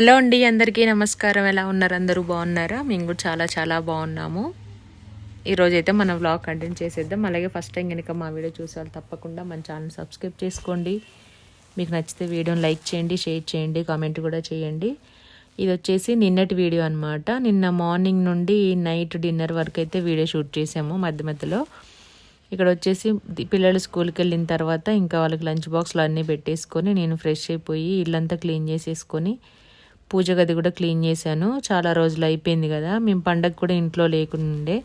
Hello అండి అందరికీ నమస్కారం. ఎలా ఉన్నారు? అందరూ బాగున్నారా? మేము కూడా చాలా చాలా బాగున్నాము. ఈరోజు అయితే మన వ్లాగ్ కంటిన్యూ చేసేద్దాం. అలాగే ఫస్ట్ టైం కనుక మా వీడియో చూసారు తప్పకుండా మన ఛానల్ సబ్స్క్రైబ్ చేసుకోండి. మీకు నచ్చితే వీడియోని లైక్ చేయండి షేర్ చేయండి కామెంట్ కూడా చేయండి. ఇది వచ్చేసి నిన్నటి వీడియో అనమాట నిన్న మార్నింగ్ నుండి నైట్ డిన్నర్ వరకు అయితే వీడియో షూట్ చేసాము మధ్య మధ్యలో. ఇక్కడ వచ్చేసి పిల్లలు స్కూల్కి వెళ్ళిన తర్వాత ఇంకా వాళ్ళకి లంచ్ బాక్స్లు అన్నీ పెట్టేసుకొని నేను ఫ్రెష్ అయిపోయి ఇల్లంతా క్లీన్ చేసేసుకొని పూజ గది కూడా క్లీన్ చేశాను. చాలా రోజులు అయిపోయింది కదా. మేము పండగ కూడా ఇంట్లో లేకుండే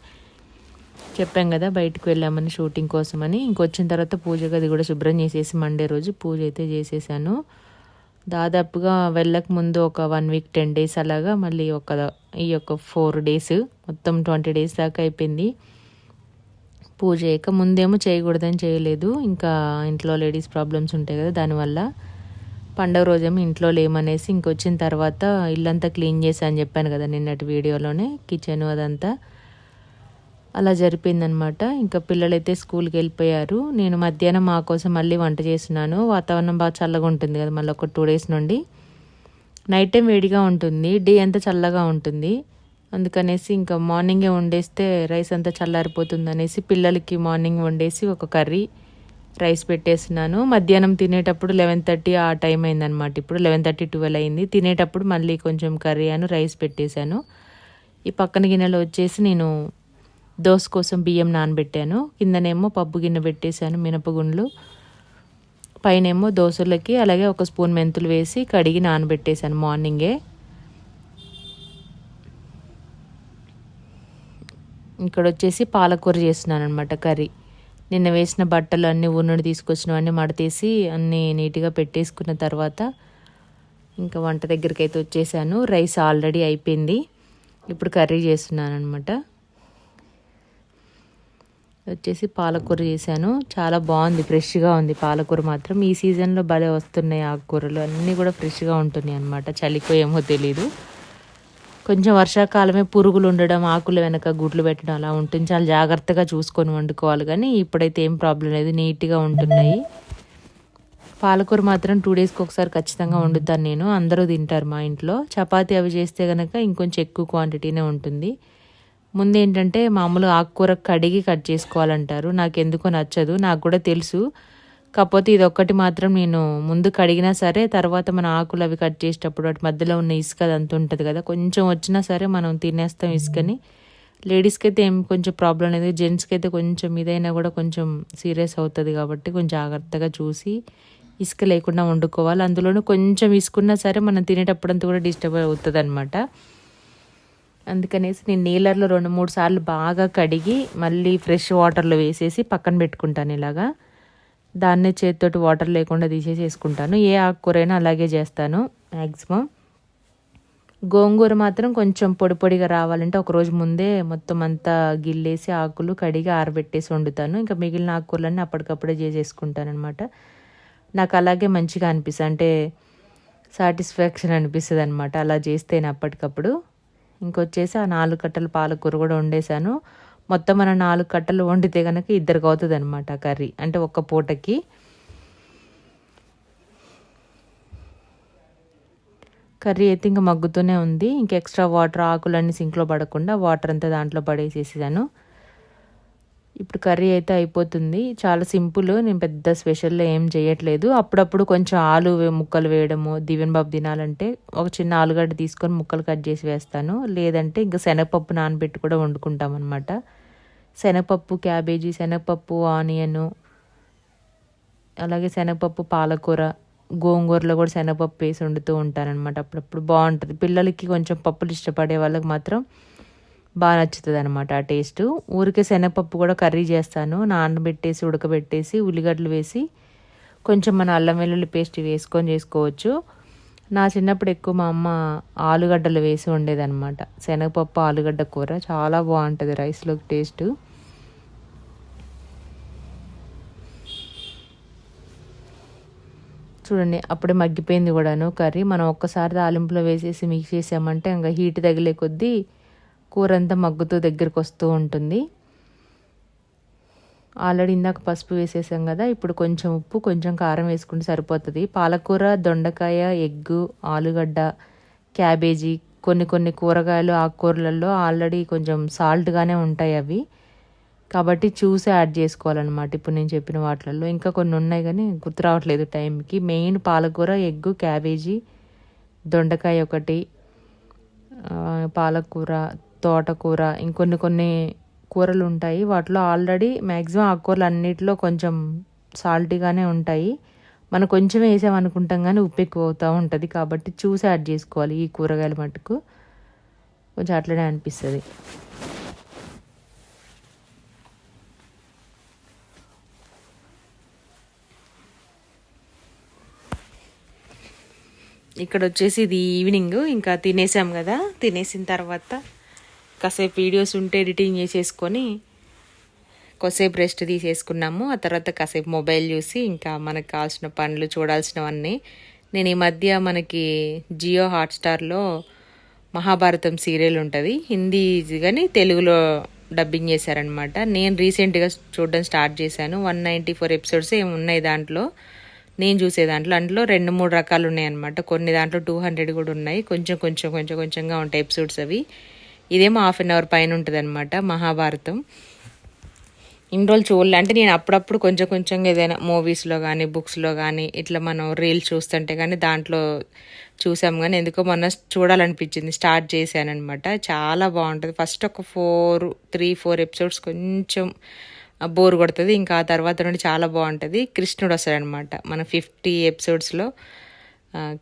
చెప్పాం కదా బయటకు వెళ్ళామని షూటింగ్ కోసమని. ఇంకొచ్చిన తర్వాత పూజ గది కూడా శుభ్రం చేసేసి మండే రోజు పూజ అయితే చేసేసాను. దాదాపుగా వెళ్ళక ముందు ఒక వన్ వీక్ టెన్ డేస్ అలాగా మళ్ళీ ఒక ఈ యొక్క ఫోర్ డేస్ మొత్తం ట్వంటీ డేస్ దాకా అయిపోయింది. పూజ చేయక ముందేమో చేయకూడదని చేయలేదు. ఇంకా ఇంట్లో లేడీస్ ప్రాబ్లమ్స్ ఉంటాయి కదా దానివల్ల పండగ రోజేమో ఇంట్లో లేమనేసి ఇంకొచ్చిన తర్వాత ఇల్లంతా క్లీన్ చేసి అని చెప్పాను కదా నిన్నటి వీడియోలోనే కిచెన్ అదంతా. అలా జరిపిందనమాట. ఇంకా పిల్లలైతే స్కూల్కి వెళ్ళిపోయారు. నేను మధ్యాహ్నం మా కోసం మళ్ళీ వంట చేస్తున్నాను. వాతావరణం బాగా చల్లగా ఉంటుంది కదా మళ్ళీ ఒక టూ డేస్ నుండి. నైట్ టైం వేడిగా ఉంటుంది. డే అంతా చల్లగా ఉంటుంది. అందుకనేసి ఇంకా మార్నింగే వండేస్తే రైస్ అంతా చల్లారిపోతుంది అనేసి పిల్లలకి మార్నింగ్ వండేసి ఒక కర్రీ రైస్ పెట్టేసినాను. మధ్యాహ్నం తినేటప్పుడు లెవెన్ థర్టీ ఆ టైం అయిందనమాట ఇప్పుడు లెవెన్ థర్టీ ట్వెల్వ్ అయింది. తినేటప్పుడు మళ్ళీ కొంచెం కర్రీ అను రైస్ పెట్టేశాను. ఈ పక్కన గిన్నెలో వచ్చేసి నేను దోశ కోసం బియ్యం నానబెట్టాను. కిందనేమో పప్పు గిన్నె పెట్టేశాను మినపగుండ్లు. పైనేమో దోశలకి అలాగే ఒక స్పూన్ మెంతులు వేసి కడిగి నానబెట్టేశాను మార్నింగే. ఇక్కడ వచ్చేసి పాలకూర చేస్తున్నాను అనమాట కర్రీ. నిన్న వేసిన బట్టలు అన్నీ ఊరినుండి తీసుకొచ్చినవన్నీ మడతేసి అన్నీ నీట్గా పెట్టేసుకున్న తర్వాత ఇంకా వంట దగ్గరికి అయితే వచ్చేసాను. రైస్ ఆల్రెడీ అయిపోయింది. ఇప్పుడు కర్రీ చేస్తున్నాను అనమాట వచ్చేసి పాలకూర చేశాను. చాలా బాగుంది ఫ్రెష్గా ఉంది పాలకూర మాత్రం. ఈ సీజన్లో భలే వస్తున్నాయి ఆకుకూరలు. అన్నీ కూడా ఫ్రెష్గా ఉంటున్నాయి అనమాట చలికో ఏమో తెలీదు. కొంచెం వర్షాకాలమే పురుగులు ఉండడం ఆకుల వెనక గుడ్లు పెట్టడం అలా ఉంటుంది. చాలా జాగ్రత్తగా చూసుకొని వండుకోవాలి. కానీ ఇప్పుడైతే ఏం ప్రాబ్లం లేదు. నీట్గా ఉంటున్నాయి. పాలకూర మాత్రం టూ డేస్కి ఒకసారి ఖచ్చితంగా వండుతాను నేను. అందరూ తింటారు మా ఇంట్లో. చపాతి అవి చేస్తే కనుక ఇంకొంచెం ఎక్కువ క్వాంటిటీనే ఉంటుంది. ముందు ఏంటంటే మామూలు ఆకుకూర కడిగి కట్ చేసుకోవాలంటారు. నాకు ఎందుకో నచ్చదు. నాకు కూడా తెలుసు. కాకపోతే ఇది ఒక్కటి మాత్రం నేను ముందు కడిగినా సరే తర్వాత మన ఆకులు అవి కట్ చేసేటప్పుడు వాటి మధ్యలో ఉన్న ఇసుక అదంతా ఉంటుంది కదా కొంచెం వచ్చినా సరే మనం తినేస్తాం ఇసుకని. లేడీస్కి అయితే ఏం కొంచెం ప్రాబ్లం లేదు జెంట్స్కి అయితే కొంచెం ఇదైనా కూడా కొంచెం సీరియస్ అవుతుంది కాబట్టి కొంచెం జాగ్రత్తగా చూసి ఇసుక లేకుండా వండుకోవాలి. అందులోనూ కొంచెం ఇసుకున్నా సరే మనం తినేటప్పుడంతా కూడా డిస్టర్బ్ అవుతుంది అనమాట అందుకనేసి నేను నీళ్ళల్లో రెండు మూడు సార్లు బాగా కడిగి మళ్ళీ ఫ్రెష్ వాటర్లో వేసేసి పక్కన పెట్టుకుంటాను ఇలాగా. దాన్నే చేతితోటి వాటర్ లేకుండా తీసేసి వేసుకుంటాను. ఏ ఆకుకూరైనా అలాగే చేస్తాను మ్యాక్సిమం గోంగూర మాత్రం కొంచెం పొడి పొడిగా రావాలంటే ఒకరోజు ముందే మొత్తం అంతా గిల్లేసి ఆకులు కడిగి ఆరబెట్టేసి వండుతాను. ఇంకా మిగిలిన ఆకుకూరలన్నీ అప్పటికప్పుడే చేసేసుకుంటాను అనమాట నాకు అలాగే మంచిగా అనిపిస్తుంది. అంటే సాటిస్ఫాక్షన్ అనిపిస్తుంది అనమాట అలా చేస్తేనే అప్పటికప్పుడు. ఇంకొచ్చేసి ఆ నాలుగు కట్టలు పాలకూర కూడా వండేశాను. మొత్తం మన నాలుగు కట్టలు వండితే కనుక ఇద్దరికి అవుతుంది అనమాట కర్రీ. అంటే ఒక్క పూటకి కర్రీ అయితే ఇంకా మగ్గుతూనే ఉంది. ఇంకా ఎక్స్ట్రా వాటర్ ఆకులన్నీ సింక్లో పడకుండా వాటర్ అంతా దాంట్లో పడేసేసాను ఇప్పుడు కర్రీ అయితే అయిపోతుంది. చాలా సింపుల్ నేను పెద్ద స్పెషల్లో ఏం చేయట్లేదు. అప్పుడప్పుడు కొంచెం ఆలు వే- ముక్కలు వేయడము దివ్యన్ బాబు తినాలంటే ఒక చిన్న ఆలుగడ్డ తీసుకొని ముక్కలు కట్ చేసి వేస్తాను. లేదంటే ఇంకా శనగపప్పు నానబెట్టి కూడా వండుకుంటాం అనమాట శనగపప్పు క్యాబేజీ శనగపప్పు ఆనియను అలాగే శనగపప్పు పాలకూర గోంగూరలో కూడా శనగపప్పు వేసి వండుతూ ఉంటానన్నమాట అప్పుడప్పుడు. బాగుంటుంది. పిల్లలకి కొంచెం పప్పులు ఇష్టపడే వాళ్ళకి మాత్రం బాగా నచ్చుతుంది అనమాట ఆ టేస్ట్. ఊరికే శనగపప్పు కూడా కర్రీ చేస్తాను. నానబెట్టేసి ఉడకబెట్టేసి ఉల్లిగడ్డలు వేసి కొంచెం మన అల్లం వెల్లుల్లి పేస్ట్ వేసుకొని చేసుకోవచ్చు. నా చిన్నప్పుడు ఎక్కువ మా అమ్మ ఆలుగడ్డలు వేసి ఉండేదన్నమాట శనగపప్పు ఆలుగడ్డ కూర చాలా బాగుంటుంది రైస్లోకి టేస్ట్. చూడండి అప్పుడే మగ్గిపోయింది కూడాను కర్రీ. మనం ఒక్కసారి తాలింపులో వేసేసి మిక్స్ చేసామంటే ఇంకా హీట్ తగిలే కొద్దీ కూర అంతా మగ్గుతూ దగ్గరికి వస్తూ ఉంటుంది. ఆల్రెడీ ఇందాక పసుపు వేసేసాం కదా ఇప్పుడు కొంచెం ఉప్పు కొంచెం కారం వేసుకుంటే సరిపోతుంది. పాలకూర దొండకాయ ఎగ్గు ఆలుగడ్డ క్యాబేజీ కొన్ని కొన్ని కూరగాయలు ఆకుకూరలలో ఆల్రెడీ కొంచెం సాల్ట్గానే ఉంటాయి అవి. కాబట్టి చూసి యాడ్ చేసుకోవాలన్నమాట. ఇప్పుడు నేను చెప్పిన వాటిలలో ఇంకా కొన్ని ఉన్నాయి కానీ గుర్తు రావట్లేదు టైంకి. మెయిన్ పాలకూర ఎగ్గు క్యాబేజీ దొండకాయ ఒకటి పాలకూర తోటకూర ఇంకొన్ని కొన్ని కూరలు ఉంటాయి. వాటిలో ఆల్రెడీ మ్యాక్సిమం ఆకుకూరలు అన్నిటిలో కొంచెం సాల్టీగానే ఉంటాయి. మనం కొంచెం వేసామనుకుంటాం కానీ ఉప్పు ఎక్కువ అవుతూ ఉంటుంది. కాబట్టి చూసి యాడ్ చేసుకోవాలి ఈ కూరగాయల మటుకు. కొంచెం అట్లనే అనిపిస్తుంది. ఇక్కడ వచ్చేసి ఇది ఈవినింగ్ ఇంకా తినేసాం కదా. తినేసిన తర్వాత కాసేపు వీడియోస్ ఉంటే ఎడిటింగ్ చేసేసుకొని కొద్దిసేపు రెస్ట్ తీసేసుకున్నాము. ఆ తర్వాత కాసేపు మొబైల్ చూసి ఇంకా మనకు కావాల్సిన పనులు చూడాల్సినవన్నీ నేను ఈ మధ్య మనకి జియో హాట్స్టార్లో మహాభారతం సీరియల్ ఉంటుంది. హిందీ కానీ తెలుగులో డబ్బింగ్ చేశారనమాట నేను రీసెంట్గా చూడడం స్టార్ట్ చేశాను. వన్ నైంటీ ఫోర్ ఎపిసోడ్స్ ఏమి ఉన్నాయి దాంట్లో. నేను చూసే దాంట్లో అందులో రెండు మూడు రకాలు ఉన్నాయి అనమాట కొన్ని దాంట్లో టూ హండ్రెడ్ కూడా ఉన్నాయి. కొంచెం కొంచెం కొంచెం కొంచెంగా ఉంటాయి ఎపిసోడ్స్ అవి. ఇదేమో హాఫ్ అన్ అవర్ పైన ఉంటుంది అనమాట మహాభారతం. ఇన్ని రోజులు చూడలే. అంటే నేను అప్పుడప్పుడు కొంచెం కొంచెంగా ఏదైనా మూవీస్లో కానీ బుక్స్లో కానీ ఇట్లా మనం రీల్స్ చూస్తుంటే కానీ దాంట్లో చూసాం కానీ ఎందుకో మొన్న చూడాలనిపించింది. స్టార్ట్ చేశానమాట చాలా బాగుంటుంది. ఫస్ట్ ఒక ఫోర్ త్రీ ఫోర్ ఎపిసోడ్స్ కొంచెం బోర్ కొడుతుంది. ఇంకా ఆ తర్వాత నుండి చాలా బాగుంటుంది. కృష్ణుడు వస్తాడనమాట మన ఫిఫ్టీ ఎపిసోడ్స్లో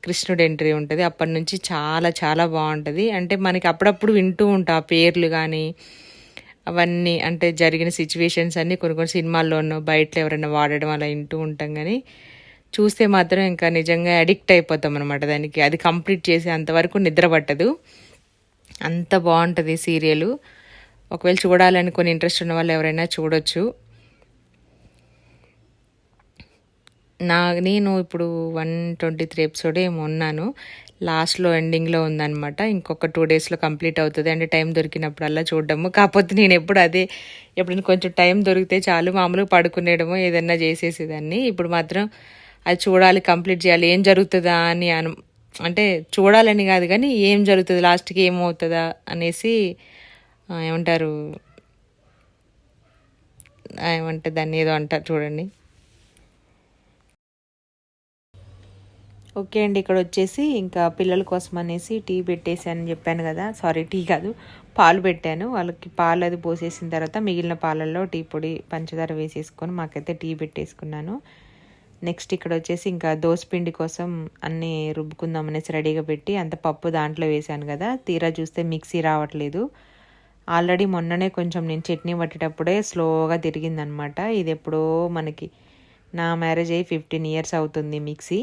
కృష్ణుడు ఎంట్రీ ఉంటుంది. అప్పటి నుంచి చాలా చాలా బాగుంటుంది. అంటే మనకి అప్పుడప్పుడు వింటూ ఉంటా పేర్లు కానీ అవన్నీ అంటే జరిగిన సిచ్యువేషన్స్ అన్నీ కొన్ని కొన్ని సినిమాల్లోనూ బయటలో ఎవరైనా వాడడం అలా వింటూ ఉంటాం కానీ చూస్తే మాత్రం ఇంకా నిజంగా అడిక్ట్ అయిపోతాం అనమాట దానికి. అది కంప్లీట్ చేసే అంతవరకు నిద్ర పట్టదు. అంత బాగుంటుంది సీరియలు. ఒకవేళ చూడాలని కొన్ని ఇంట్రెస్ట్ ఉన్న వాళ్ళు ఎవరైనా చూడొచ్చు. నా నేను ఇప్పుడు వన్ ట్వంటీ త్రీ ఎపిసోడ్ ఏమో ఉన్నాను. లాస్ట్లో ఎండింగ్లో ఉందనమాట ఇంకొక టూ డేస్లో కంప్లీట్ అవుతుంది. అంటే టైం దొరికినప్పుడల్లా చూడడము. కాకపోతే నేను ఎప్పుడు అదే ఎప్పుడైనా కొంచెం టైం దొరికితే చాలు. మామూలుగా పడుకునేయడము ఏదన్నా చేసేసేదాన్ని. ఇప్పుడు మాత్రం అది చూడాలి కంప్లీట్ చేయాలి. ఏం జరుగుతుందా అని అను అంటే చూడాలని కాదు కానీ ఏం జరుగుతుంది? లాస్ట్కి ఏమవుతుందా అనేసి ఏమంటారు? ఏమంటే దాన్ని ఏదో అంటారు చూడండి. ఓకే అండి ఇక్కడ వచ్చేసి ఇంకా పిల్లల కోసం అనేసి టీ పెట్టేసాను చెప్పాను కదా. సారీ టీ కాదు పాలు పెట్టాను. వాళ్ళకి పాలు అది పోసేసిన తర్వాత మిగిలిన పాలల్లో టీ పొడి పంచదార వేసేసుకొని మాకైతే టీ పెట్టేసుకున్నాను. నెక్స్ట్ ఇక్కడ వచ్చేసి ఇంకా దోసపిండి కోసం అన్నీ రుబ్బుకుందాం అనేసి రెడీగా పెట్టి అంత పప్పు దాంట్లో వేసాను కదా. తీరా చూస్తే మిక్సీ రావట్లేదు. ఆల్రెడీ మొన్ననే కొంచెం నేను చట్నీ పట్టేటప్పుడే స్లోగా తిరిగిందనమాట. ఇది ఎప్పుడో మనకి నా మ్యారేజ్ అయ్యి ఫిఫ్టీన్ ఇయర్స్ అవుతుంది మిక్సీ.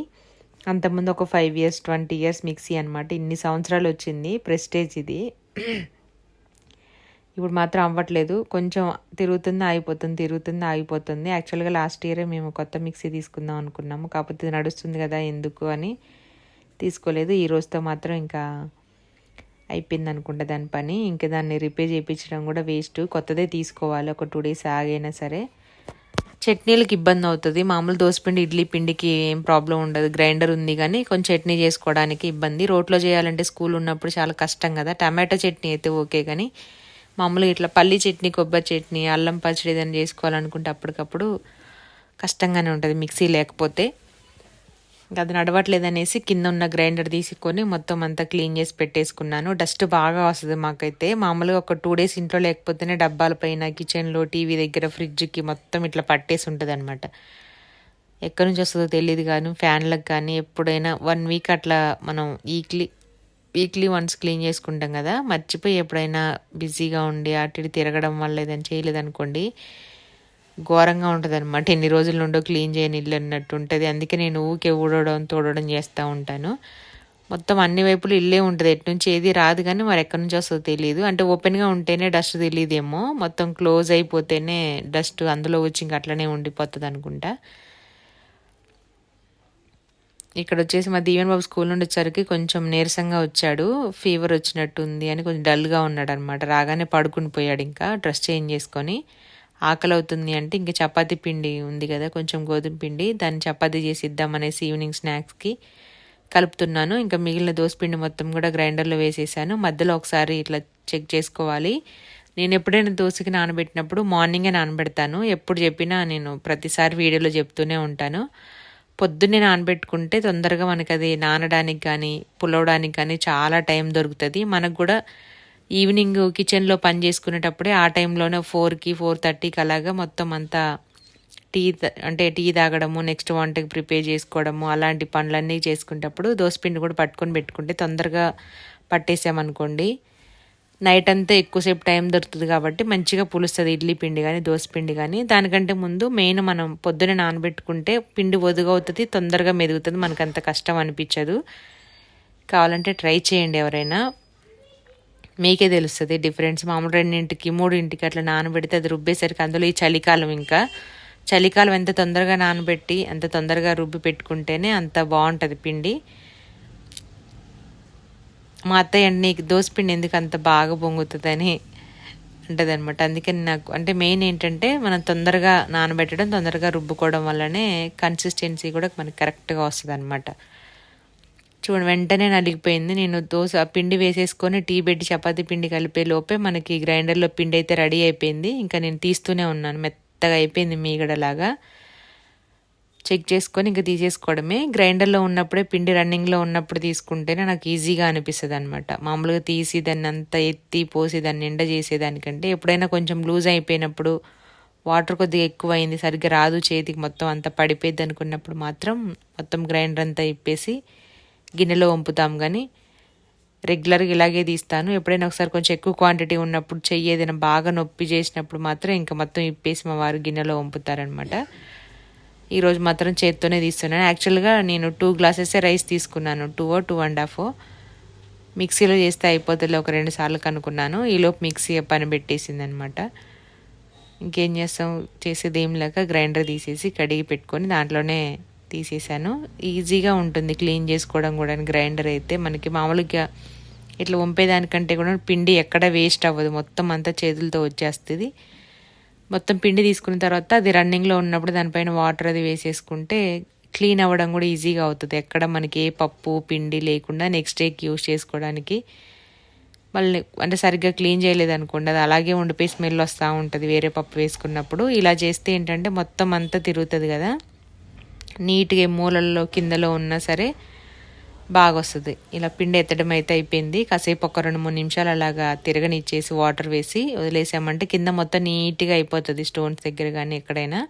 అంతకుముందు ఒక five years twenty years mixie అనమాట. ఇన్ని సంవత్సరాలు వచ్చింది ప్రెస్టేజ్ ఇది. ఇప్పుడు మాత్రం అవ్వట్లేదు. కొంచెం తిరుగుతుంది ఆగిపోతుంది తిరుగుతుంది ఆగిపోతుంది. యాక్చువల్గా లాస్ట్ ఇయరే మేము కొత్త మిక్సీ తీసుకుందాం అనుకున్నాము. కాకపోతే నడుస్తుంది కదా ఎందుకు అని తీసుకోలేదు. ఈ రోజుతో మాత్రం ఇంకా అయిపోయింది అనుకుంటా దాని పని. ఇంకా దాన్ని రిపేర్ చేయించడం కూడా వేస్ట్ కొత్తదే తీసుకోవాలి. ఒక టూ డేస్ ఆగైనా సరే. చట్నీలకు ఇబ్బంది అవుతుంది. మామూలు దోసపిండి ఇడ్లీ పిండికి ఏం ప్రాబ్లం ఉండదు. గ్రైండర్ ఉంది కానీ కొంచెం చట్నీ చేసుకోవడానికి ఇబ్బంది. రోట్లో చేయాలంటే స్కూల్ ఉన్నప్పుడు చాలా కష్టం కదా. టమాటో చట్నీ అయితే ఓకే కానీ మామూలుగా ఇట్లా పల్లి చట్నీ కొబ్బరి చట్నీ అల్లం పచ్చడి ఏదైనా చేసుకోవాలనుకుంటే అప్పటికప్పుడు కష్టంగానే ఉంటుంది. మిక్సీ లేకపోతే. అది నడవట్లేదనేసి కింద ఉన్న గ్రైండర్ తీసుకొని మొత్తం అంతా క్లీన్ చేసి పెట్టేసుకున్నాను. డస్ట్ బాగా వస్తుంది మాకైతే. మామూలుగా ఒక టూ డేస్ ఇంట్లో లేకపోతేనే డబ్బాల పైన కిచెన్లో టీవీ దగ్గర ఫ్రిడ్జ్కి మొత్తం ఇట్లా పట్టేసి ఉంటుంది అనమాట ఎక్కడి నుంచి వస్తుందో తెలియదు కానీ ఫ్యాన్లకు కానీ ఎప్పుడైనా వన్ వీక్ అట్లా మనం వీక్లీ వీక్లీ వన్స్ క్లీన్ చేసుకుంటాం కదా. మర్చిపోయి ఎప్పుడైనా బిజీగా ఉండి అటు తిరగడం వల్ల ఏదైనా చేయలేదనుకోండి ఘోరంగా ఉంటుంది అనమాట ఎన్ని రోజుల నుండో క్లీన్ చేయని ఇల్లు అన్నట్టు ఉంటుంది. అందుకే నేను ఊకే ఊడడం తోడడం చేస్తూ ఉంటాను. మొత్తం అన్ని వైపులు ఇల్లే ఉంటుంది. ఎటు నుంచి ఏది రాదు కానీ మరి ఎక్కడి నుంచి వస్తుందో తెలియదు అంటే ఓపెన్గా ఉంటేనే డస్ట్ తెలియదేమో మొత్తం క్లోజ్ అయిపోతేనే డస్ట్ అందులో వచ్చి ఇంక అట్లనే ఉండిపోతుంది అనుకుంటా. ఇక్కడ వచ్చేసి మా దీవెన్ బాబు స్కూల్ నుండి వచ్చరికి కొంచెం నీరసంగా వచ్చాడు. ఫీవర్ వచ్చినట్టు ఉంది అని కొంచెం డల్గా ఉన్నాడు అనమాట రాగానే పడుకుని పోయాడు ఇంకా. డ్రెస్ చేంజ్ చేసుకొని. ఆకలి అవుతుంది అంటే ఇంకా చపాతి పిండి ఉంది కదా కొంచెం గోధుమ పిండి దాన్ని చపాతి చేసి ఇద్దామనేసి ఈవినింగ్ స్నాక్స్కి కలుపుతున్నాను. ఇంకా మిగిలిన దోసపిండి మొత్తం కూడా గ్రైండర్లో వేసేసాను. మధ్యలో ఒకసారి ఇట్లా చెక్ చేసుకోవాలి. నేను ఎప్పుడైనా దోశకి నానబెట్టినప్పుడు మార్నింగే నానబెడతాను. ఎప్పుడు చెప్పినా నేను ప్రతిసారి వీడియోలో చెప్తూనే ఉంటాను. పొద్దున్నే నానబెట్టుకుంటే తొందరగా మనకి అది నానడానికి కానీ పులవడానికి కానీ చాలా టైం దొరుకుతుంది. మనకు కూడా ఈవినింగ్ కిచెన్లో పని చేసుకునేటప్పుడే ఆ టైంలోనే ఫోర్కి ఫోర్ థర్టీకి అలాగా మొత్తం అంతా టీ అంటే టీ తాగడము నెక్స్ట్ వంటకి ప్రిపేర్ చేసుకోవడము అలాంటి పనులన్నీ చేసుకునేటప్పుడు దోసపిండి కూడా పట్టుకొని పెట్టుకుంటే తొందరగా పట్టేసామనుకోండి. నైట్ అంతా ఎక్కువసేపు టైం దొరుకుతుంది కాబట్టి మంచిగా పులుస్తుంది ఇడ్లీ పిండి కానీ దోశ పిండి కానీ దానికంటే ముందు మెయిన్ మనం పొద్దున నానబెట్టుకుంటే పిండి ఒదుగవుతుంది తొందరగా మెదుగుతుంది మనకు అంత కష్టం అనిపించదు. కావాలంటే ట్రై చేయండి ఎవరైనా. మీకే తెలుస్తుంది డిఫరెన్స్ మామూలు రెండింటికి మూడింటికి అట్లా నానబెడితే అది రుబ్బేసరికి అందులో ఈ చలికాలం ఇంకా. చలికాలం ఎంత తొందరగా నానబెట్టి అంత తొందరగా రుబ్బి పెట్టుకుంటేనే అంత బాగుంటుంది పిండి. మా అత్తయ్య నీకు దోసపిండి ఎందుకు అంత బాగా పొంగుతుందని అంటది అనమాట అందుకని నాకు అంటే మెయిన్ ఏంటంటే మనం తొందరగా నానబెట్టడం తొందరగా రుబ్బుకోవడం వల్లనే కన్సిస్టెన్సీ కూడా మనకి కరెక్ట్గా వస్తుంది అనమాట చూడండి వెంటనే నలిగిపోయింది. నేను దోశ పిండి వేసేసుకొని టీ పెట్టి చపాతీ పిండి కలిపే లోపే మనకి గ్రైండర్లో పిండి అయితే రెడీ అయిపోయింది. ఇంకా నేను తీస్తూనే ఉన్నాను. మెత్తగా అయిపోయింది మీగడలాగా. చెక్ చేసుకొని ఇంకా తీసేసుకోవడమే. గ్రైండర్లో ఉన్నప్పుడే పిండి రన్నింగ్లో ఉన్నప్పుడు తీసుకుంటేనే నాకు ఈజీగా అనిపిస్తుంది అనమాట మామూలుగా తీసి దాన్ని అంతా ఎత్తి పోసి దాన్ని ఎండ చేసేదానికంటే ఎప్పుడైనా కొంచెం లూజ్ అయిపోయినప్పుడు వాటర్ కొద్దిగా ఎక్కువ అయింది సరిగ్గా రాదు చేతికి మొత్తం అంతా పడిపోయింది అనుకున్నప్పుడు మాత్రం మొత్తం గ్రైండర్ అంతా ఇప్పేసి గిన్నెలో వంపుతాం కానీ రెగ్యులర్గా ఇలాగే తీస్తాను. ఎప్పుడైనా ఒకసారి కొంచెం ఎక్కువ క్వాంటిటీ ఉన్నప్పుడు చెయ్యి ఏదైనా బాగా నొప్పి చేసినప్పుడు మాత్రం ఇంకా మొత్తం ఇప్పేసి మా వారు గిన్నెలో వంపుతారనమాట ఈరోజు మాత్రం చేత్తోనే తీస్తున్నాను. యాక్చువల్గా నేను టూ గ్లాసెస్ రైస్ తీసుకున్నాను. Two or two and half మిక్సీలో చేస్తే అయిపోతుంది ఒక రెండు సార్లు కనుక్కున్నాను. ఈలోపు మిక్సీ పని పెట్టేసింది అనమాట ఇంకేం చేస్తాం? చేసేది ఏం లేక గ్రైండర్ తీసేసి కడిగి పెట్టుకొని దాంట్లోనే తీసేసాను ఈజీగా ఉంటుంది క్లీన్ చేసుకోవడం కూడా. గ్రైండర్ అయితే మనకి మామూలుగా ఇట్లా వంపేదానికంటే కూడా పిండి ఎక్కడ వేస్ట్ అవ్వదు. మొత్తం అంతా చేతులతో వచ్చేస్తుంది. మొత్తం పిండి తీసుకున్న తర్వాత అది రన్నింగ్లో ఉన్నప్పుడు దానిపైన వాటర్ అది వేసేసుకుంటే క్లీన్ అవ్వడం కూడా ఈజీగా అవుతుంది. ఎక్కడ మనకి ఏ పప్పు పిండి లేకుండా నెక్స్ట్ డేకి యూస్ చేసుకోవడానికి మళ్ళీ అంటే సరిగ్గా క్లీన్ చేయలేదు అనుకోండి అది అలాగే ఉండిపోయి స్మెల్ వస్తూ ఉంటుంది వేరే పప్పు వేసుకున్నప్పుడు. ఇలా చేస్తే ఏంటంటే మొత్తం అంతా తిరుగుతుంది కదా. నీట్గా మూలల్లో కిందలో ఉన్నా సరే బాగా వస్తుంది ఇలా పిండి ఎత్తడం అయితే అయిపోయింది. కాసేపు ఒక రెండు మూడు నిమిషాలు అలాగా తిరగనిచ్చేసి వాటర్ వేసి వదిలేసామంటే కింద మొత్తం నీట్గా అయిపోతుంది స్టోన్స్ దగ్గర కానీ ఎక్కడైనా.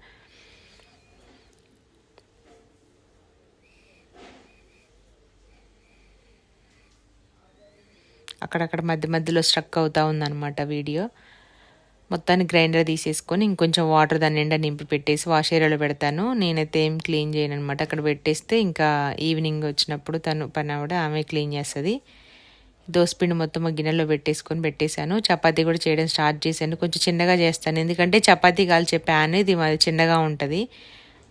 అక్కడక్కడ మధ్య మధ్యలో స్ట్రక్ అవుతూ ఉందన్నమాట వీడియో. మొత్తాన్ని గ్రైండర్ తీసేసుకొని ఇంకొంచెం వాటర్ దాని నిండా నింపి పెట్టేసి వాష్ ఏరియాలో పెడతాను. నేనైతే ఏం క్లీన్ చేయను అనమాట అక్కడ పెట్టేస్తే ఇంకా ఈవినింగ్ వచ్చినప్పుడు తను పని ఆవిడ ఆమె క్లీన్ చేస్తుంది. దోసపిండి మొత్తం గిన్నెలో పెట్టేసుకొని పెట్టేశాను. చపాతీ కూడా చేయడం స్టార్ట్ చేశాను. కొంచెం చిన్నగా చేస్తాను. ఎందుకంటే చపాతీ కాల్చే ప్యాన్ ఇది మాది చిన్నగా ఉంటుంది.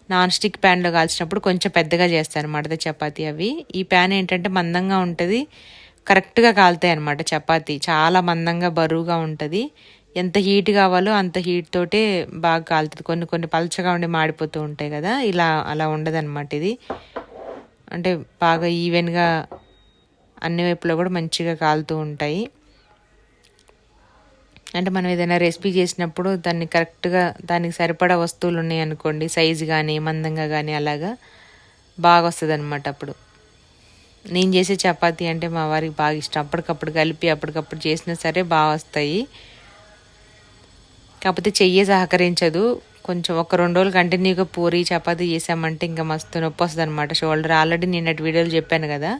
నాన్ స్టిక్ ప్యాన్లో కాల్చినప్పుడు కొంచెం పెద్దగా చేస్తాను అనమాట చపాతీ అవి. ఈ ప్యాన్ ఏంటంటే మందంగా ఉంటుంది. కరెక్ట్గా కాలుతాయి అనమాట చపాతీ. చాలా మందంగా బరువుగా ఉంటుంది. ఎంత హీట్ కావాలో అంత హీట్ తోటే బాగా కాలుతుంది. కొన్ని కొన్ని పలచగా ఉండి మాడిపోతూ ఉంటాయి కదా. ఇలా అలా ఉండదన్నమాట ఇది. అంటే బాగా ఈవెన్గా అన్ని వైపులో కూడా మంచిగా కాలుతూ ఉంటాయి. అంటే మనం ఏదైనా రెసిపీ చేసినప్పుడు దాన్ని కరెక్ట్గా దానికి సరిపడా వస్తువులు ఉన్నాయి అనుకోండి సైజు కానీ మందంగా కానీ అలాగా బాగా వస్తుంది అనమాట అప్పుడు. నేను చేసే చపాతీ అంటే మా వారికి బాగా ఇష్టం. అప్పటికప్పుడు కలిపి అప్పటికప్పుడు చేసినా సరే బాగా వస్తాయి. కాకపోతే చెయ్యి సహకరించదు. కొంచెం ఒక రెండు రోజులు కంటిన్యూగా పూరి చపాతి చేసామంటే ఇంకా మస్తు నొప్పి వస్తుంది అనమాట షోల్డర్ ఆల్రెడీ నిన్నటి వీడియోలు చెప్పాను కదా.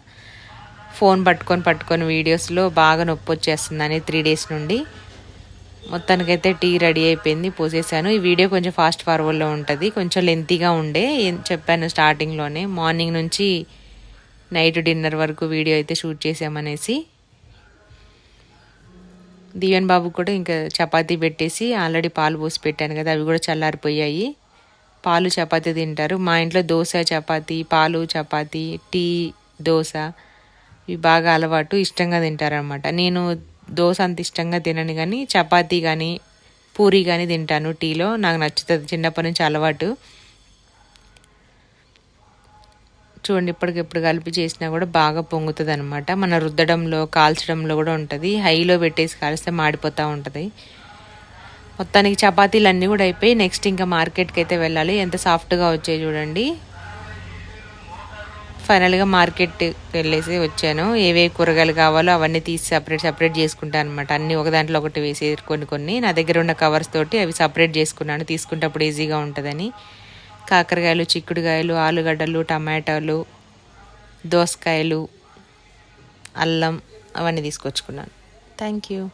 ఫోన్ పట్టుకొని పట్టుకొని వీడియోస్లో బాగా నొప్పి వచ్చేస్తుందని త్రీ డేస్ నుండి. మొత్తానికైతే టీ రెడీ అయిపోయింది పోసేసాను. ఈ వీడియో కొంచెం ఫాస్ట్ ఫార్వర్డ్లో ఉంటుంది. కొంచెం లెంతీగా ఉండే. చెప్పాను స్టార్టింగ్లోనే. మార్నింగ్ నుంచి నైట్ డిన్నర్ వరకు వీడియో అయితే షూట్ చేసామనేసి. దీవెన్ బాబు కూడా ఇంకా చపాతీ పెట్టేసి ఆల్రెడీ పాలు పోసి పెట్టాను కదా అవి కూడా చల్లారిపోయాయి. పాలు చపాతీ తింటారు. మా ఇంట్లో దోశ చపాతీ పాలు చపాతీ టీ దోశ ఇవి బాగా అలవాటు ఇష్టంగా తింటారనమాట నేను దోశ అంత ఇష్టంగా తినను కానీ చపాతీ కానీ పూరి కానీ తింటాను టీలో. నాకు నచ్చుతుంది. చిన్నప్పటి నుంచి అలవాటు. చూడండి ఇప్పటికిప్పుడు కలిపి చేసినా కూడా బాగా పొంగుతుంది అనమాట మన రుద్దడంలో కాల్చడంలో కూడా ఉంటుంది. హైలో పెట్టేసి కాల్స్తే మాడిపోతూ ఉంటుంది. మొత్తానికి చపాతీలు అన్నీ కూడా అయిపోయి నెక్స్ట్ ఇంకా మార్కెట్కి అయితే వెళ్ళాలి. ఎంత సాఫ్ట్గా వచ్చాయి చూడండి. ఫైనల్గా మార్కెట్కి వెళ్ళేసి వచ్చాను. ఏవే కూరగాయలు కావాలో అవన్నీ తీసి సపరేట్ సపరేట్ చేసుకుంటాను అనమాట అన్నీ ఒక దాంట్లో ఒకటి వేసి కొన్ని కొన్ని. నా దగ్గర ఉన్న కవర్స్ తోటి అవి సపరేట్ చేసుకున్నాను. తీసుకుంటప్పుడు ఈజీగా ఉంటుందని. కాకరకాయలు చిక్కుడుకాయలు ఆలుగడ్డలు టమాటాలు దోసకాయలు అల్లం అవన్నీ తీసుకొచ్చుకున్నాను. Thank you